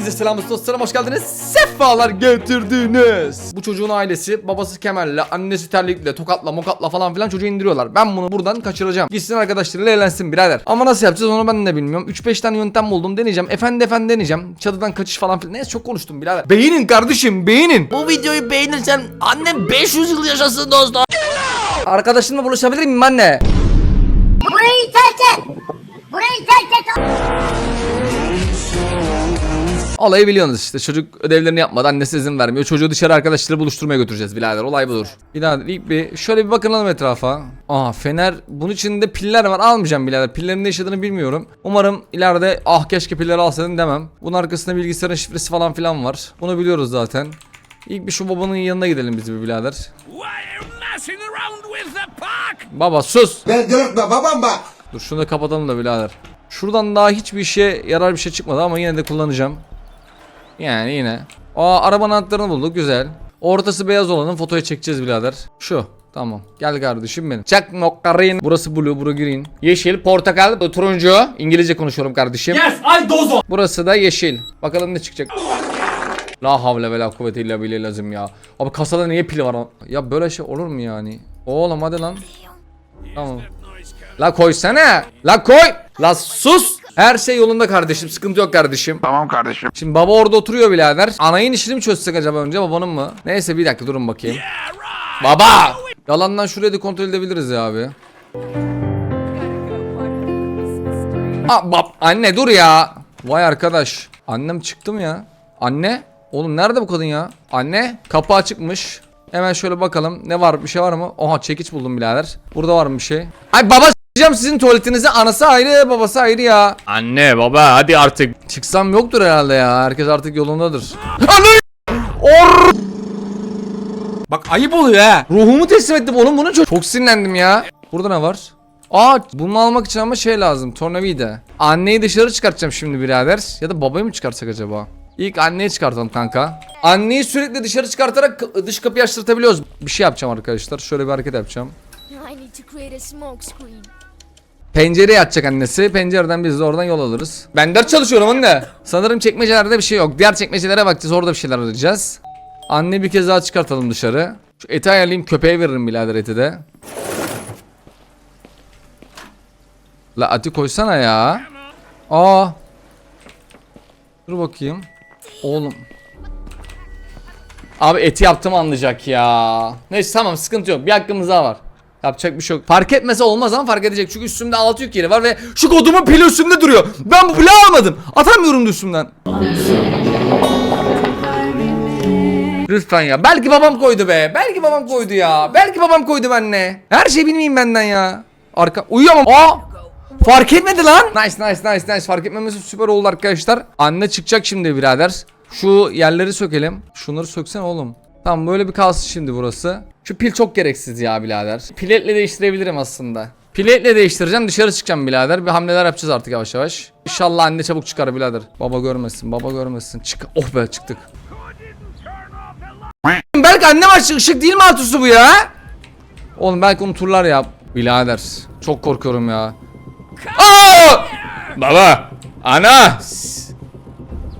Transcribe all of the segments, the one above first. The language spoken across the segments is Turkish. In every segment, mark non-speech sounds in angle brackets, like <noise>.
Hepinize selam dostlarım hoş geldiniz. Sefalar getirdiniz. Bu çocuğun ailesi babası kemerle, annesi terlikle, tokatla, mokatla falan filan çocuğu indiriyorlar. Ben bunu buradan kaçıracağım. Gitsin arkadaşlarıyla eğlensin birader. Ama nasıl yapacağız onu ben de bilmiyorum. 3-5 tane yöntem buldum deneyeceğim. Efendi efendi deneyeceğim. Çatıdan kaçış falan filan. Neyse çok konuştum birader. Beğenin kardeşim beğenin. Bu videoyu beğenirsen annem 500 yıl yaşasın dostum. Arkadaşımla buluşabilir miyim anne? Burayı terk et. Burayı terk et. Olayı biliyorsunuz işte çocuk ödevlerini yapmadı annesi izin vermiyor çocuğu dışarı arkadaşları buluşturmaya götüreceğiz birader olay budur. Birader ilk bir şöyle bir bakınalım etrafa. Aa fener bunun içinde piller var almayacağım birader pillerin ne yaşadığını bilmiyorum. Umarım ileride ah keşke pilleri alsaydım demem. Bunun arkasında bilgisayarın şifresi falan filan var. Bunu biliyoruz zaten. İlk bir şu babanın yanına gidelim biz bir birader. Baba sus. Ben dörtme babam bak. Dur şunu da kapatalım da birader. Şuradan daha hiçbir işe yarar bir şey çıkmadı ama yine de kullanacağım. Yani yine. Aa arabanın anahtarını bulduk güzel. Ortası beyaz olanın fotoğrafı çekeceğiz birader. Şu. Tamam. Gel kardeşim benim. Çak noktarin. Burası blue, bura green. Yeşil, portakal, bu turuncu. İngilizce konuşuyorum kardeşim. Yes, I dozo. Burası da yeşil. Bakalım ne çıkacak. La havle ve la kuvvete illa billah lazım ya. Abi kasada niye pil var? Ya böyle şey olur mu yani? Oğlum hadi lan. Tamam. La koysana. La koy. La sus. Her şey yolunda kardeşim. Sıkıntı yok kardeşim. Tamam kardeşim. Şimdi baba orada oturuyor birader. Anayın işini mi çözsek acaba önce babanın mı? Neyse bir dakika durun bakayım. Baba! Yalandan şurayı da kontrol edebiliriz ya abi. Aa, bab, anne dur ya. Vay arkadaş. Annem çıktı mı ya? Anne? Oğlum nerede bu kadın ya? Anne? Kapı açıkmış. Hemen şöyle bakalım. Ne var? Bir şey var mı? Oha çekiç buldum birader. Burada var mı bir şey? Ay baba s**eceğim sizin tuvaletinizi. Anası ayrı, babası ayrı ya. Anne, baba hadi artık. Çıksam yoktur herhalde ya. Herkes artık yolundadır. Anne! Or! Bak ayıp oluyor ha. Ruhumu teslim ettim oğlum bunu çok, çok sinirlendim ya. Burada ne var? Aa bunu almak için ama şey lazım tornavida. Anneyi dışarı çıkartacağım şimdi birader. Ya da babayı mı çıkartsak acaba? İlk anneyi çıkartalım kanka. Anneyi sürekli dışarı çıkartarak dış kapıyı açtırtabiliyoruz. Bir şey yapacağım arkadaşlar. Şöyle bir hareket yapacağım. I need to create a smoke screen. Pencereye açacak annesi. Pencereden biz de oradan yol alırız. Ben ders çalışıyorum anne. Sanırım çekmecelerde bir şey yok. Diğer çekmecelere bakacağız. Orada bir şeyler arayacağız. Anne bir kez daha çıkartalım dışarı. Şu eti ayarlayayım köpeğe veririm birader eti de. La ati koysana ya. Aa. Dur bakayım. Oğlum. Abi eti yaptım anlayacak ya. Neyse tamam sıkıntı yok. Bir hakkımız daha var. Yapacak bir şey yok. Fark etmese olmaz ama fark edecek. Çünkü üstümde altı yük yeri var ve şu kodumun pili üstümde duruyor. Ben bu pili almadım. Atamıyorum da üstümden. Lütfen ya. Belki babam koydu be. Belki babam koydu ya. Belki babam koydu benle. Her şey bilmeyeyim benden ya. Arka uyuyamam. Aa! Fark etmedi lan. Nice nice nice nice. Fark etmemesi süper oldu arkadaşlar. Anne çıkacak şimdi birader. Şu yerleri sökelim. Şunları söksene oğlum. Tamam böyle bir kalsın şimdi burası. Şu pil çok gereksiz ya birader. Piletle değiştirebilirim aslında. Piletle değiştireceğim dışarı çıkacağım birader. Bir hamleler yapacağız artık yavaş yavaş. İnşallah anne çabuk çıkar birader. Baba görmesin baba görmesin. Çık. Oh be çıktık. Belki annem açtı ışık değil mi altısı bu ya? Oğlum belki unuturlar ya. Birader çok korkuyorum ya. Aa! Baba. Ana.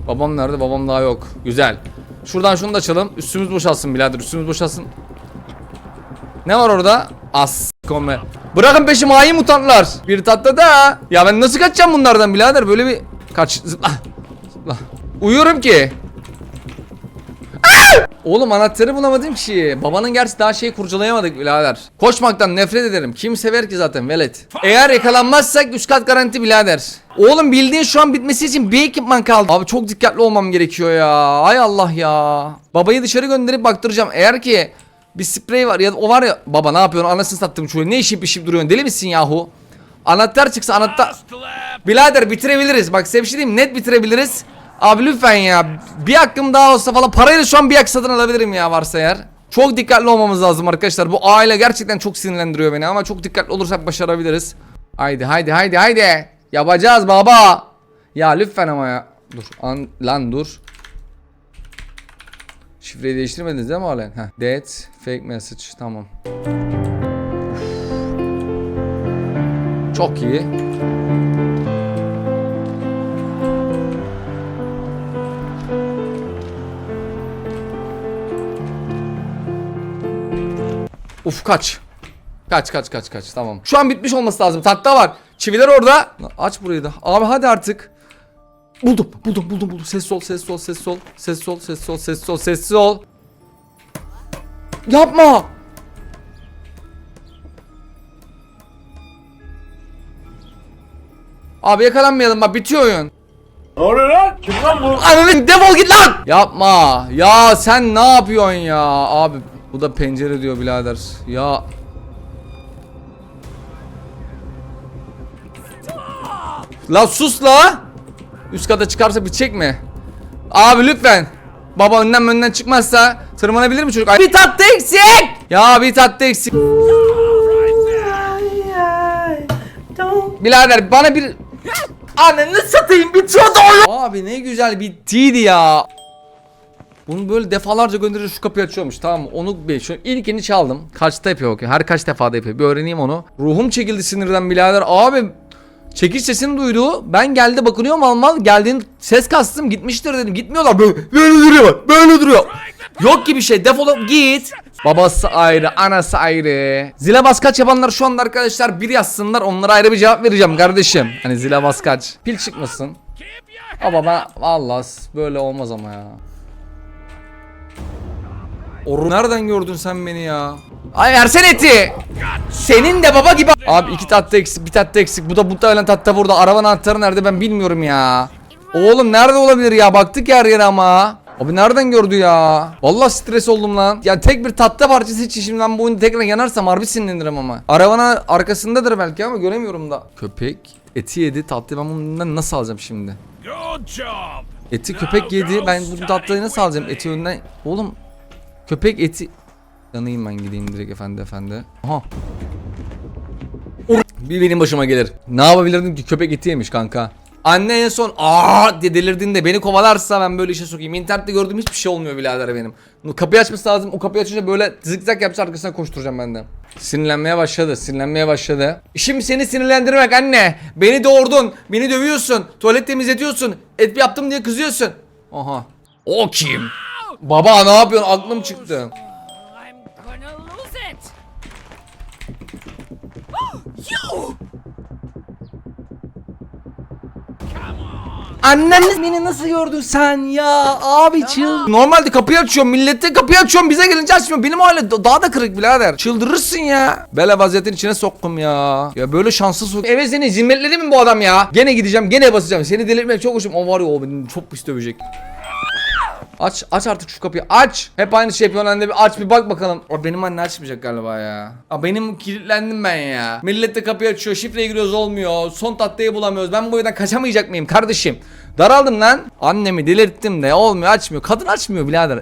Babam nerede? Babam daha yok. Güzel. Şuradan şunu da açalım. Üstümüz boşalsın birader. Üstümüz boşalsın. Ne var orada? As kome. Bırakın peşimi hain mutantlar. Bir tatlı da. Ya ben nasıl kaçacağım bunlardan birader? Böyle bir kaç zıpla. Zıpla. Uyuyorum ki. Oğlum anahtarı bulamadım ki. Babanın gerçi daha şeyi kurcalayamadık birader. Koşmaktan nefret ederim. Kim sever ki zaten velet. Eğer yakalanmazsak üst kat garanti birader. Oğlum bildiğin şu an bitmesi için bir ekipman kaldı. Abi çok dikkatli olmam gerekiyor ya. Ay Allah ya. Babayı dışarı gönderip baktıracağım. Eğer ki bir sprey var ya o var ya. Baba ne yapıyorsun anasını sattım çocuğu. Ne işip işip duruyorsun deli misin yahu? Anahtar çıksa anahtar... Birader bitirebiliriz. Bak size bir şey diyeyim net bitirebiliriz. Abi lütfen ya. Bir hakkım daha olsa falan parayla şu an bir hak satın alabilirim ya varsa eğer. Çok dikkatli olmamız lazım arkadaşlar. Bu aile gerçekten çok sinirlendiriyor beni ama çok dikkatli olursak başarabiliriz. Haydi haydi haydi haydi. Yapacağız baba. Ya lütfen ama ya. Dur an, lan dur. Şifreyi değiştirmediniz değil mi halen? Heh. Dead fake message tamam. Çok iyi. Uf kaç. Kaç kaç kaç kaç tamam. Şu an bitmiş olması lazım. Tahta var. Çiviler orada. Aç burayı da. Abi hadi artık. Buldum buldum buldum buldum. Ses ol ses ol ses ol. Ses ol ses ol ses ol ses ol. Yapma. Abi yakalanmayalım bak bitiyor oyun. Ne oluyor lan? Kim lan bu? Ananı defol git lan! Yapma. Ya sen ne yapıyorsun ya? Abi bu da pencere diyor birader. Ya La sus la. Üst kata çıkarsa bitecek mi? Abi lütfen. Baba önden önden çıkmazsa tırmanabilir mi çocuk? Bir tatlı eksik. Ya bir tatlı eksik. Birader bana bir Ananı satayım bitiyordu oyun. Abi ne güzel bittiydi ya. Bunu böyle defalarca gönderir şu kapıyı açıyormuş tamam? Onu bir şu ilkini çaldım. Kaçta yapıyor bakıyor. Her kaç defada yapıyor. Bir öğreneyim onu. Ruhum çekildi sinirden birader. Abi çekiş sesini duydu. Ben geldi bakınıyorum mal mal. Geldiğin ses kastım gitmiştir dedim. Gitmiyorlar. Böyle, böyle duruyor. Böyle duruyor. Yok gibi şey. Defolup git. Babası ayrı, anası ayrı. Zile bas yapanlar şu anda arkadaşlar bir yazsınlar. Onlara ayrı bir cevap vereceğim kardeşim. Hani zile bas kaç. Pil çıkmasın. Ama ben vallahi böyle olmaz ama ya. Oru nereden gördün sen beni ya? Ay versene eti. Senin de baba gibi. Abi iki tatlı eksik, bir tatlı eksik. Bu da muhtemelen tatlı burada. Arabanın anahtarı nerede ben bilmiyorum ya. Oğlum nerede olabilir ya? Baktık her yere ama. Abi nereden gördü ya? Vallahi stres oldum lan. Ya tek bir tatlı parçası için şimdi ben bu oyunu tekrar yanarsam harbi sinirlenirim ama. Arabanın arkasındadır belki ama göremiyorum da. Köpek eti yedi tatlı ben bundan nasıl alacağım şimdi? Good job. Eti köpek yedi. Ben bu tatlıyı nasıl alacağım? Eti önden... Oğlum köpek eti... Yanayım ben gideyim direkt efendi efendi. Aha. Bir benim başıma gelir. Ne yapabilirdim ki köpek eti yemiş kanka. Anne en son aa diye delirdiğinde beni kovalarsa ben böyle işe sokayım. İnternette gördüğüm hiçbir şey olmuyor birader benim. Kapıyı açması lazım. O kapıyı açınca böyle zikzak yapsa arkasına koşturacağım ben de. Sinirlenmeye başladı. Sinirlenmeye başladı. İşim seni sinirlendirmek anne. Beni doğurdun. Beni dövüyorsun. Tuvalet temizletiyorsun. Et yaptım diye kızıyorsun. Aha. O kim? Baba ne yapıyorsun? Aklım çıktı. You! Annem beni nasıl gördün sen ya abi çıl. Normalde kapıyı açıyorum millette kapıyı açıyorum bize gelince açmıyor. Benim aile daha da kırık birader. Çıldırırsın ya. Bela vaziyetin içine soktum ya. Ya böyle şanssız sok. Eve seni zimmetledi mi bu adam ya? Gene gideceğim gene basacağım. Seni delirtmek çok hoşum. O var ya o beni çok pis dövecek. Aç aç artık şu kapıyı aç. Hep aynı şey yapıyorsun anne bir aç bir bak bakalım. O benim anne açmayacak galiba ya. Aa, benim kilitlendim ben ya. Millet de kapıyı açıyor şifreye giriyoruz olmuyor. Son tatlıyı bulamıyoruz. Ben bu yüzden kaçamayacak mıyım kardeşim? Daraldım lan. Annemi delirttim de olmuyor açmıyor. Kadın açmıyor birader.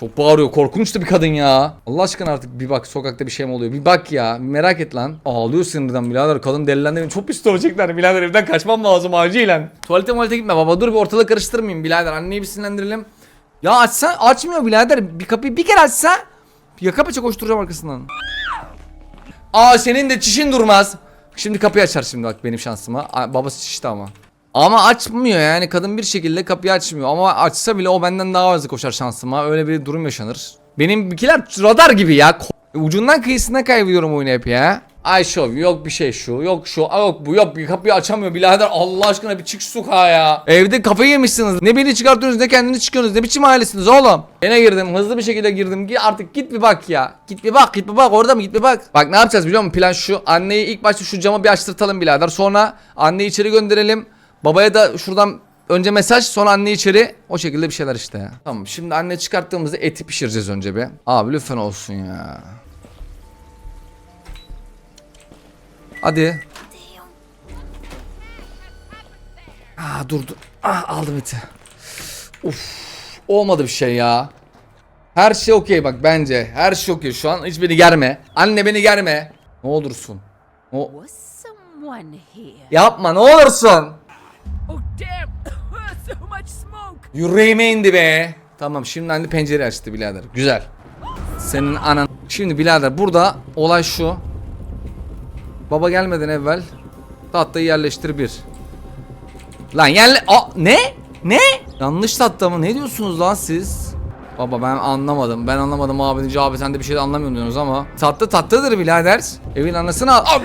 Çok bağırıyor. Korkunçtu bir kadın ya. Allah aşkına artık bir bak sokakta bir şey mi oluyor? Bir bak ya. Merak et lan. Ağlıyor sinirden birader. Kadın delilendi. Çok pis dövecekler birader. Evden kaçmam lazım acilen. Tuvalete muvalete gitme baba. Dur bir ortalığı karıştırmayayım birader. Anneyi bir sinirlendirelim. Ya açsa açmıyor birader. Bir kapıyı bir kere açsa yaka paça koşturacağım arkasından. Aa senin de çişin durmaz. Şimdi kapıyı açar şimdi bak benim şansıma. Babası çişti ama. Ama açmıyor yani kadın bir şekilde kapıyı açmıyor ama açsa bile o benden daha hızlı koşar şansıma öyle bir durum yaşanır. Benimkiler radar gibi ya Ko- ucundan kıyısına kaybediyorum oyunu hep ya. Ay şov yok bir şey şu yok şu aa, yok bu yok bir kapıyı açamıyor birader Allah aşkına bir çık sokağa ya. Evde kafayı yemişsiniz ne beni çıkartıyorsunuz ne kendini çıkıyorsunuz ne biçim ailesiniz oğlum. Yine girdim hızlı bir şekilde girdim Git artık git bir bak ya. Git bir bak git bir bak orada mı git bir bak. Bak ne yapacağız biliyor musun plan şu anneyi ilk başta şu camı bir açtırtalım birader sonra anneyi içeri gönderelim. Babaya da şuradan önce mesaj sonra anne içeri o şekilde bir şeyler işte ya. Tamam şimdi anne çıkarttığımızda eti pişireceğiz önce bir. Abi lütfen olsun ya. Hadi. Aa dur dur. Ah aldım eti. Uf. Olmadı bir şey ya. Her şey okey bak bence. Her şey okey şu an. Hiç beni germe. Anne beni germe. Ne olursun. O yapma ne olursun. Yüreğime indi be. Tamam şimdi anne pencere açtı birader. Güzel. Senin anan. Şimdi birader burada olay şu. Baba gelmeden evvel tahtayı yerleştir bir. Lan yerle... Aa, ne? Ne? Yanlış tahta mı? Ne diyorsunuz lan siz? Baba ben anlamadım. Ben anlamadım abi deyince abi sen de bir şey de anlamıyorsun diyorsunuz ama. Tatlı tatlıdır birader. Evin anasını al.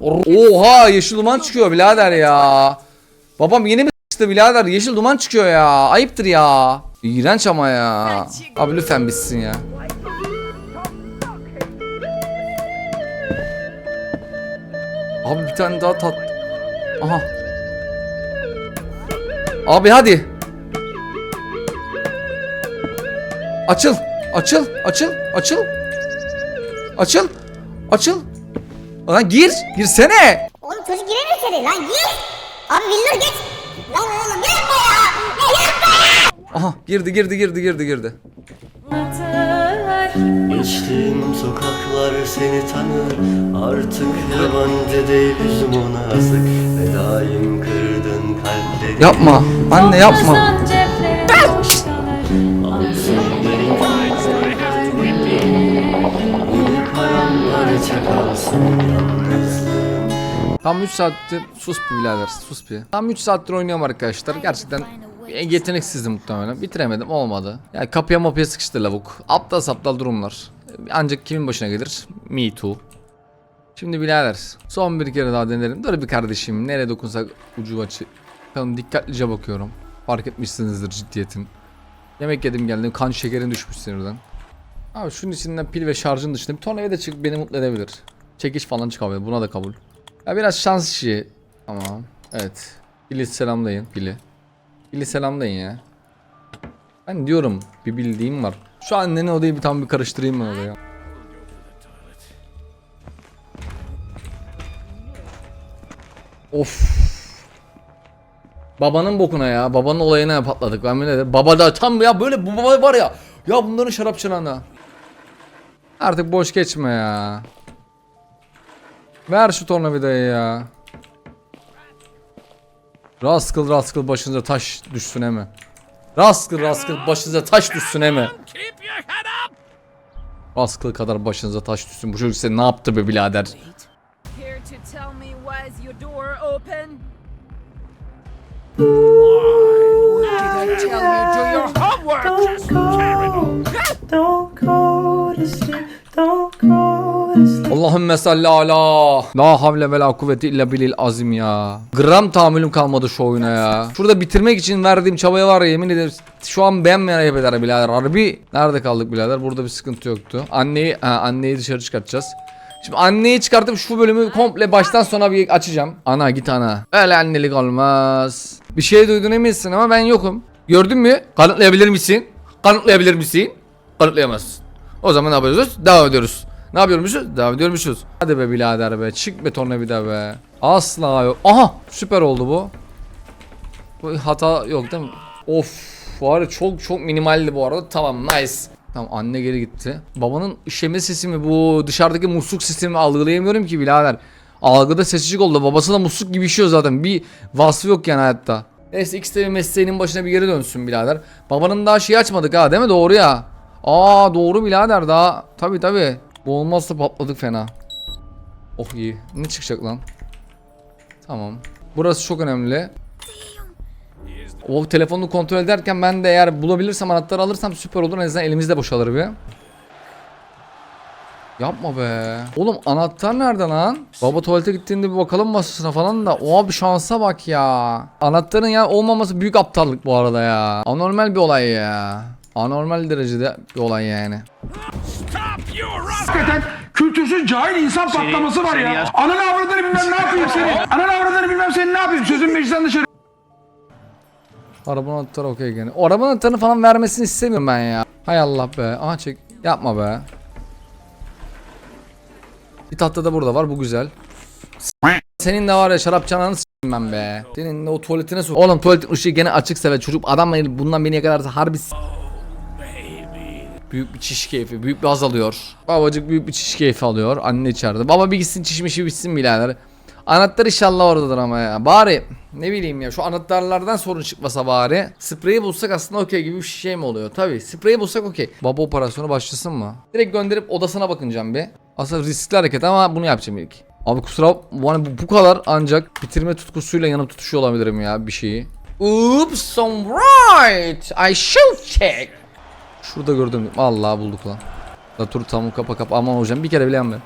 Oha yeşil duman çıkıyor birader ya. Babam yeni mi sıçtı birader? Yeşil duman çıkıyor ya. Ayıptır ya. İğrenç ama ya. Abi lütfen bitsin ya. Abi bir tane daha tat. Aha. Abi hadi. Açıl. Açıl. Açıl. Açıl. Açıl. Açıl. Lan gir. Girsene. Oğlum çocuk giremiyor seni lan gir. Abi Vildur geç. Lan oğlum yapma ya. Ya yapma ya. Aha girdi girdi girdi girdi girdi. Geçtiğim sokaklar seni tanır Artık yabancı değil yüzüm ona azık Ve daim kırdın kalpleri Yapma. Anne yapma. Yine paramparça kalsın yalnızlığım Tam 3 saattir sus bir birader sus bir. Tam 3 saattir oynuyorum arkadaşlar. Gerçekten yeteneksizdim muhtemelen. Bitiremedim olmadı. Yani kapıya mapıya sıkıştı lavuk. Aptal saptal durumlar. Ancak kimin başına gelir? Me too. Şimdi birader son bir kere daha denerim. Dur bir kardeşim nereye dokunsak ucu açı. Bakalım dikkatlice bakıyorum. Fark etmişsinizdir ciddiyetin. Yemek yedim geldim kan şekerin düşmüş sinirden. Abi şunun içinden pil ve şarjın dışında bir tornavida çık beni mutlu edebilir. Çekiş falan çıkabilir buna da kabul. Ya biraz şans işi. Tamam. Evet. Billy selamlayın. Billy. Billy selamlayın ya. Ben diyorum bir bildiğim var. Şu annenin odayı bir tam bir karıştırayım ben odaya. Of. Babanın bokuna ya. Babanın olayına patladık. Ben de. Baba da tam ya böyle bu baba var ya. Ya bunların şarap çanağına. Artık boş geçme ya. Ver şu tornavidayı ya. Raskıl raskıl başınıza taş düşsün mi? Raskıl raskıl başınıza taş düşsün up. Raskıl kadar başınıza taş düşsün. Bu çocuk size ne yaptı be birader? Don't go to sleep. Allahümme salli ala. La havle ve la kuvvete illa bilil azim ya. Gram tahammülüm kalmadı şu oyuna ya. Şurada bitirmek için verdiğim çabaya var ya yemin ederim. Şu an beğenmeyen ayıp eder birader. Harbi nerede kaldık birader? Burada bir sıkıntı yoktu. Anneyi, ha, anneyi dışarı çıkartacağız. Şimdi anneyi çıkartıp şu bölümü komple baştan sona bir açacağım. Ana git ana. Öyle annelik olmaz. Bir şey duydun eminsin ama ben yokum. Gördün mü? Kanıtlayabilir misin? Kanıtlayabilir misin? Kanıtlayamazsın. O zaman ne yapıyoruz? Devam ediyoruz. Ne yapıyormuşuz? Devam ediyormuşuz. Hadi be birader be. Çık be tornavida be. Asla yok. Aha süper oldu bu. Bu hata yok değil mi? Of var ya çok çok minimaldi bu arada. Tamam nice. Tamam anne geri gitti. Babanın işeme sesi mi bu dışarıdaki musluk sistemi algılayamıyorum ki birader. Algıda sesicik oldu. Babası da musluk gibi işiyor zaten. Bir vasfı yok yani hayatta. Neyse X TV mesleğinin başına bir geri dönsün birader. Babanın daha şeyi açmadık ha değil mi? Doğru ya. Aa doğru birader daha. Tabi tabi. Bu olmazsa patladık fena. Oh iyi. Ne çıkacak lan? Tamam. Burası çok önemli. O telefonu kontrol ederken ben de eğer bulabilirsem anahtarı alırsam süper olur. En azından elimizde boşalır bir. Yapma be. Oğlum anahtar nerede lan? Baba tuvalete gittiğinde bir bakalım masasına falan da. Oha bir şansa bak ya. Anahtarın ya olmaması büyük aptallık bu arada ya. Anormal bir olay ya. Anormal derecede bir olay yani. Hakikaten kültürsüz cahil insan patlaması var ya. Ananı avradını bilmem ne yapayım seni. Ananı avradını bilmem seni ne yapayım. Sözün meclisten dışarı. Arabanın anahtarı okey gene. O arabanın anahtarını falan vermesini istemiyorum ben ya. Hay Allah be. Aha çek. Yapma be. Bir tahta da burada var. Bu güzel. Senin de var ya şarap çanağını s**eyim ben be. Senin de o tuvaletine sok. Oğlum tuvaletin ışığı gene açıksa ve çocuk adam beni- bundan beni yakalarsa harbi s- Büyük bir çiş keyfi. Büyük bir haz alıyor. Babacık büyük bir çiş keyfi alıyor. Anne içeride. Baba bir gitsin çişmişi bitsin birader. Anahtar inşallah oradadır ama ya. Bari ne bileyim ya şu anahtarlardan sorun çıkmasa bari. Spreyi bulsak aslında okey gibi bir şey mi oluyor? Tabi spreyi bulsak okey. Baba operasyonu başlasın mı? Direkt gönderip odasına bakınacağım bir. Aslında riskli hareket ama bunu yapacağım ilk. Abi kusura yani bu, bu kadar ancak bitirme tutkusuyla yanıp tutuşuyor olabilirim ya bir şeyi. Oops, I'm right. I should check. Şurada gördüm. Vallahi bulduk lan. La dur tamam kapa kapa. Aman hocam bir kere bile yanmıyor.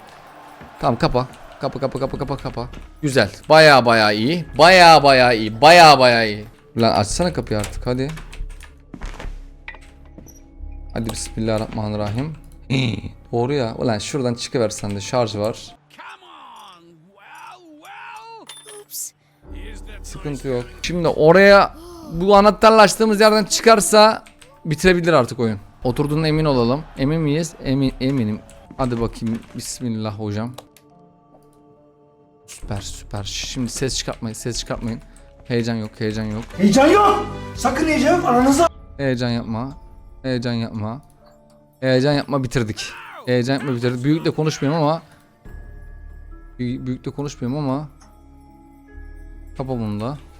Tamam kapa. Kapa kapa kapa kapa kapa. Güzel. Baya baya iyi. Baya baya iyi. Baya baya iyi. Lan açsana kapıyı artık hadi. Hadi bismillahirrahmanirrahim. <clears throat> Doğru ya. Ulan şuradan çıkıversen de şarj var. Sıkıntı yok. Şimdi oraya bu anahtarla açtığımız yerden çıkarsa bitirebilir artık oyun. Oturduğuna emin olalım. Emin miyiz? Emin, eminim. Hadi bakayım. Bismillah hocam. Süper süper. Şimdi ses çıkartmayın. Ses çıkartmayın. Heyecan yok. Heyecan yok. Heyecan yok. Sakın heyecan yok. Aranızda. Heyecan yapma. Heyecan yapma. Heyecan yapma bitirdik. Heyecan yapma bitirdik. Büyükle konuşmuyorum ama Büyük, büyükle konuşmuyorum ama Kapa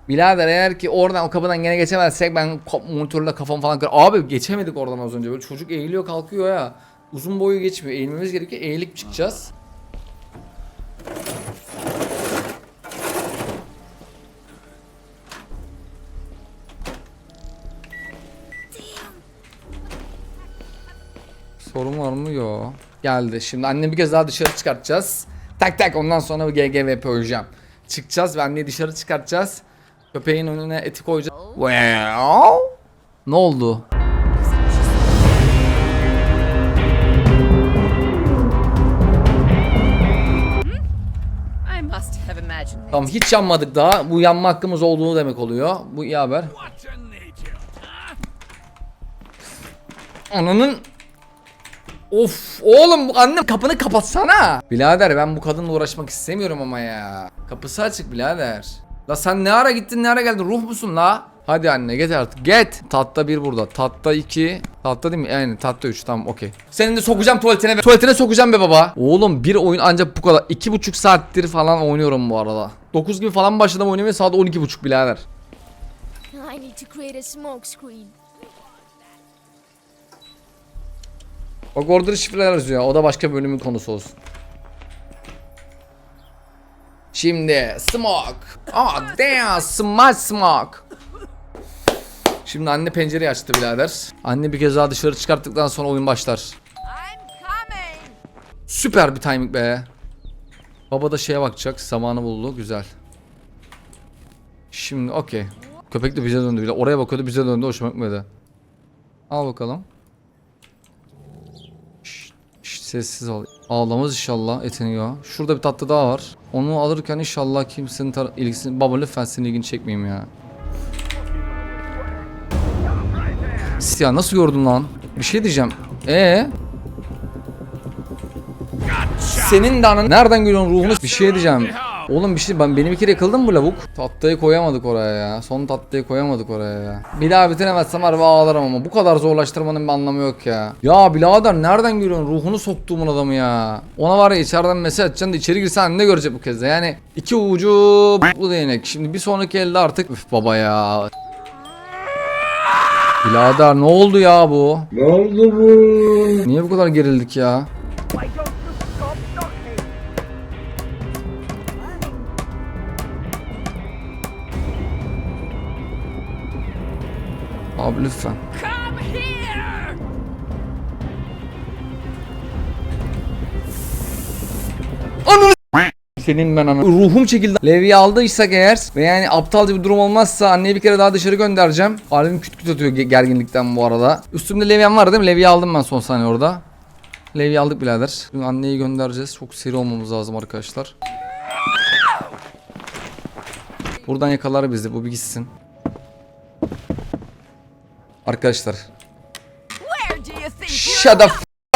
Birader eğer ki oradan o kapıdan gene geçemezsek ben monitörle kafam falan kır. Abi geçemedik oradan az önce. Böyle çocuk eğiliyor kalkıyor ya. Uzun boyu geçmiyor. Eğilmemiz gerekiyor. Eğilip çıkacağız. Sorun var mı? Yok. Geldi. Şimdi annemi bir kez daha dışarı çıkartacağız. Tak tak ondan sonra bir GGVP oynayacağım. Çıkacağız ve anneyi dışarı çıkartacağız. Köpeğin önüne eti koyacağız. Ne oldu? Tamam hiç yanmadık daha. Bu yanma hakkımız olduğunu demek oluyor. Bu iyi haber. Ananın Of oğlum annem kapını kapatsana. Birader ben bu kadınla uğraşmak istemiyorum ama ya. Kapısı açık birader. La sen ne ara gittin ne ara geldin ruh musun la? Hadi anne get artık get. Tatta bir burada. Tatta iki. Tatta değil mi? Yani tatta üç tamam okey. Senin de sokacağım tuvaletine. Tuvaletine sokacağım be baba. Oğlum bir oyun ancak bu kadar. iki buçuk saattir falan oynuyorum bu arada. 9 gibi falan başladım oynamaya saat 12 buçuk birader. I need to create a smoke screen. Bak orada da şifreler yazıyor. O da başka bölümün konusu olsun. Şimdi smoke. Ah damn smash smoke. Şimdi anne pencereyi açtı birader. Anne bir kez daha dışarı çıkarttıktan sonra oyun başlar. Süper bir timing be. Baba da şeye bakacak. Zamanı buldu. Güzel. Şimdi okey. Köpek de bize döndü bile. Oraya bakıyordu bize döndü. Hoşuma gitmedi. Al bakalım. Sessiz ol. Ağlamaz inşallah etiniyor. Şurada bir tatlı daha var. Onu alırken inşallah kimsenin ilgisini... Baba lütfen senin ilgini çekmeyeyim ya. Ya nasıl gördün lan? Bir şey diyeceğim. Ee? Senin de anan nereden görüyorsun ruhunu? Bir şey diyeceğim. Oğlum bir şey ben benim bir kere yakıldı mı bu lavuk? Tatlıyı koyamadık oraya ya. Son tatlıyı koyamadık oraya ya. Bir daha bitiremezsem harbi ağlarım ama bu kadar zorlaştırmanın bir anlamı yok ya. Ya birader nereden görüyorsun ruhunu soktuğumun adamı ya. Ona var ya içeriden mesaj atacaksın da içeri girsen ne görecek bu kez de. Yani iki ucu bu değnek. Şimdi bir sonraki elde artık üf baba ya. Birader ne oldu ya bu? Ne oldu bu? Niye bu kadar gerildik ya? Abi lütfen. Senin ben ana. Ruhum çekildi. Levi'yi aldıysak eğer ve yani aptalca bir durum olmazsa anneyi bir kere daha dışarı göndereceğim. Kalbim küt küt atıyor ge- gerginlikten bu arada. Üstümde Levi'm var değil mi? Levi'yi aldım ben son saniye orada. Levi'yi aldık birader. Şimdi anneyi göndereceğiz. Çok seri olmamız lazım arkadaşlar. Buradan yakalar bizi. Bu bir gitsin. Arkadaşlar. Shut the f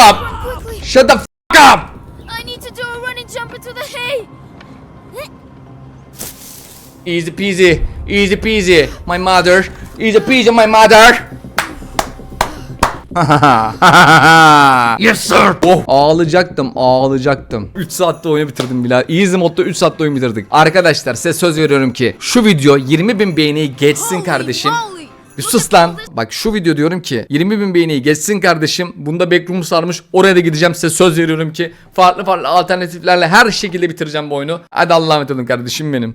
up. Shut the f up. I need to do a running jump into the hay. Easy peasy, easy peasy, my mother. Easy peasy, my mother. <laughs> yes sir. Oh. Ağlayacaktım, ağlayacaktım. 3 saatte oyunu bitirdim bile. Easy modda 3 saatte oyun bitirdik. Arkadaşlar size söz veriyorum ki şu video 20 bin beğeniyi geçsin kardeşim. Bir sus lan. Bak şu video diyorum ki 20 bin beğeniyi geçsin kardeşim. Bunda backroom sarmış. Oraya da gideceğim size söz veriyorum ki farklı farklı alternatiflerle her şekilde bitireceğim bu oyunu. Hadi Allah'a emanet olun kardeşim benim.